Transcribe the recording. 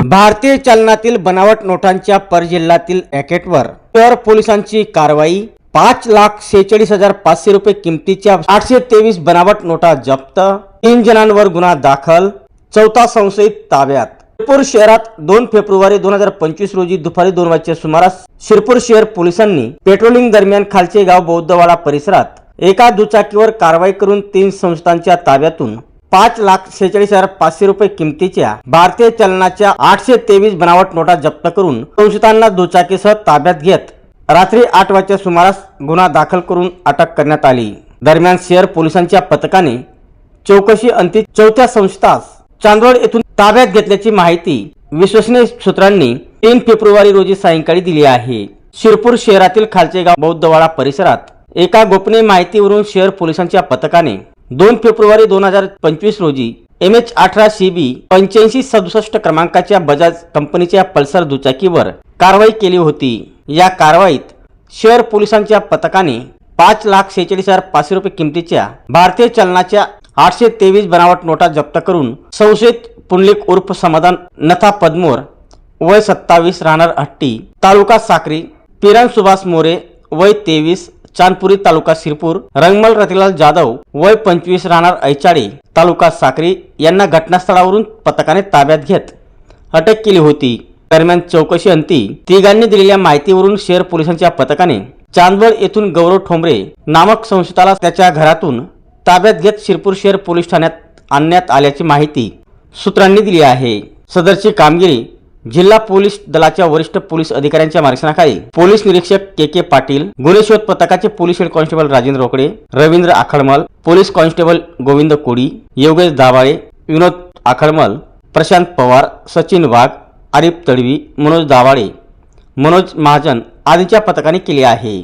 भारतीय चलनातील बनावट नोटांच्या परजिल्ह्यातील रॅकेटवर शहर पोलिसांची कारवाई पाच लाख सेहेचाळीस हजार पाचशे रुपये किमतीच्या आठशे तेवीस बनावट नोटा जप्त तीन जणांवर गुन्हा दाखल चौथा संशयित ताब्यात. शिरपूर शहरात दोन फेब्रुवारी दोन हजार पंचवीस रोजी दुपारी दोन वाजच्या सुमारास शिरपूर शहर पोलिसांनी पेट्रोलिंग दरम्यान खालचे गाव बौद्धवाडा परिसरात एका दुचाकीवर कारवाई करून तीन संस्थांच्या ताब्यातून पाच लाख शेहेचाळीस हजार पाचशे रुपये किमतीच्या भारतीय चलनाच्या आठशे तेवीस बनावट नोटा जप्त करून संशयितांना दुचाकीसह ताब्यात घेत रात्री आठ वाजच्या सुमारास गुन्हा दाखल करून अटक करण्यात आली. दरम्यान शहर पोलिसांच्या पथकाने चौकशी अंती चौथ्या संस्थास चांदवड येथून ताब्यात घेतल्याची माहिती विश्वसनीय सूत्रांनी तीन फेब्रुवारी रोजी सायंकाळी दिली आहे. शिरपूर शहरातील खालचे गाव बौद्धवाडा परिसरात एका गोपनीय माहितीवरून शहर पोलिसांच्या पथकाने दोन फेब्रुवारी दोन हजार पंचवीस रोजी एम एच अठरा सी बी पंच्याऐंशी सदुसष्ट क्रमांकाच्या बजाज कंपनीच्या पल्सर दुचाकीवर कारवाई केली होती. या कारवाईत शहर पोलिसांच्या पथकाने पाच लाख सेहेचाळीस हजार पाचशे रुपये किमतीच्या भारतीय चलनाच्या आठशे तेवीस बनावट नोटा जप्त करून संशयित पुंडलिक उर्फ समाधान नथा पद्मोर वय सत्तावीस राहणार हट्टी तालुका साक्री पिरण सुभाष मोरे वय तेवीस चांदपुरी तालुका शिरपूर रंगमल रतिलाल जाधव वय पंचवीस राहणार ऐचाळी तालुका साक्री यांना घटनास्थळावरून पथकाने ताब्यात घेत अटक केली होती. दरम्यान चौकशी अंती तिघांनी दिलेल्या माहितीवरून शहर पोलिसांच्या पथकाने चांदवड येथून गौरव ठोंबरे नामक संशयिताला त्याच्या घरातून ताब्यात घेत शिरपूर शहर पोलीस ठाण्यात आणण्यात आल्याची माहिती सूत्रांनी दिली आहे. सदरची कामगिरी जिल्हा पोलीस दलाच्या वरिष्ठ पोलीस अधिकाऱ्यांच्या मार्गदर्शनाखाली पोलीस निरीक्षक के के पाटील गुन्हे शोध पथकाचे police head constable Rajendra Rokade Ravindra Akhadmal police constable Govind Kodi Yogesh Dabhade विनोद आखडमल प्रशांत पवार सचिन वाघ आरिफ तडवी मनोज दाभाळे मनोज महाजन आदीच्या पथकाने केली आहे.